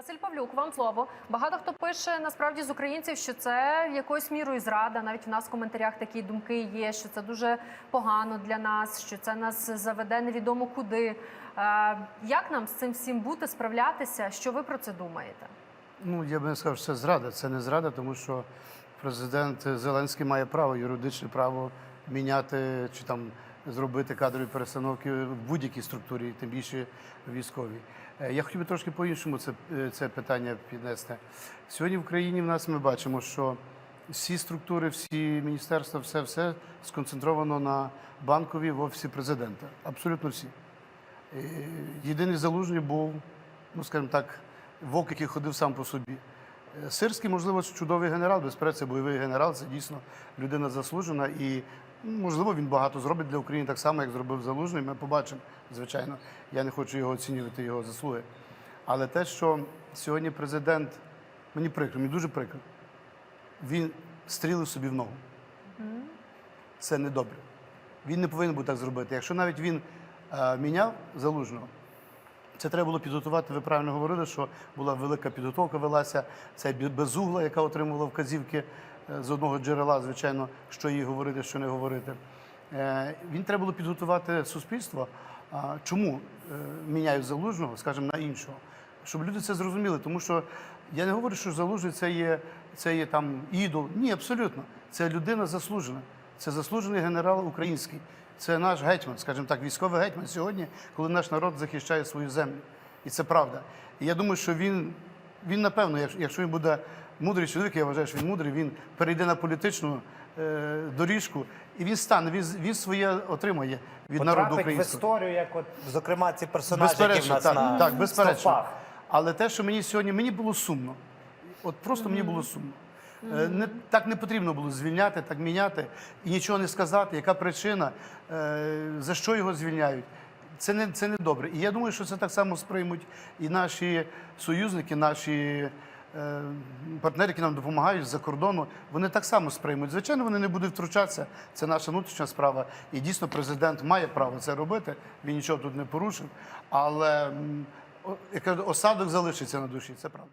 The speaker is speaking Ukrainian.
Василь Павлюк, вам слово. Багато хто пише насправді з українців, що це якоюсь мірою зрада. Навіть в нас в коментарях такі думки є, що це дуже погано для нас, що це нас заведе невідомо куди. Е, Як нам з цим всім бути, справлятися? Що ви про це думаєте? Ну, я би не сказав, що це зрада. Це не зрада, тому що президент Зеленський має право, юридичне право міняти чи там зробити кадрові перестановки в будь-якій структурі, тим більше військовій. Е, Я хотів би трошки по-іншому це, е, це питання піднести. Сьогодні в країні в нас ми бачимо, що всі структури, всі міністерства, все, все сконцентровано на банковій в офісі президента. Абсолютно всі. Е, Єдиний залужний був, ну скажімо так, вовк, який ходив сам по собі. Сирський, можливо, чудовий генерал, безперечно, це бойовий генерал, це дійсно людина заслужена. І можливо він багато зробить для України так само, як зробив Залужний. Ми побачимо, звичайно. Я не хочу його оцінювати, його заслуги. Але те, що сьогодні президент, мені прикро, мені дуже прикро, він стрілив собі в ногу. Це не добре. Він не повинен був так зробити. Якщо навіть він е, міняв залужного, це треба було підготувати. Ви правильно говорили, що була велика підготовка велася. Це безугла, яка отримувала вказівки е, з одного джерела, звичайно, що їй говорити, що не говорити. Е, Він треба було підготувати суспільство. Чому е, міняють залужного, скажімо, на іншого? Щоб люди це зрозуміли, тому що я не говорю, що залужний це є, це є там ідол. Ні, абсолютно. Це людина заслужена. Це заслужений генерал український. Це наш гетьман, скажімо так, військовий гетьман сьогодні, коли наш народ захищає свою землю. І це правда. І я думаю, що він, він напевно, якщо- він буде мудрий чоловік, я вважаю, що він мудрий, він перейде на політичну е, доріжку і він стане, він, він своє отримає від народу Потрапить в історію, як от, зокрема, ці персонажі, які в нас так, на так, безперечно. стовпах. Але те, що мені сьогодні, мені було сумно. От просто мені було сумно. Е, Не, так не потрібно було звільняти, так міняти і нічого не сказати, яка причина, е, за що його звільняють. Це не, це не добре. І я думаю, що це так само сприймуть і наші союзники, наші е, партнери, які нам допомагають з-за кордону, вони так само сприймуть. Звичайно, вони не будуть втручатися. Це наша внутрішня справа. І дійсно президент має право це робити. Він нічого тут не порушив. Але м, о- я кажу, осадок залишиться на душі, це правда.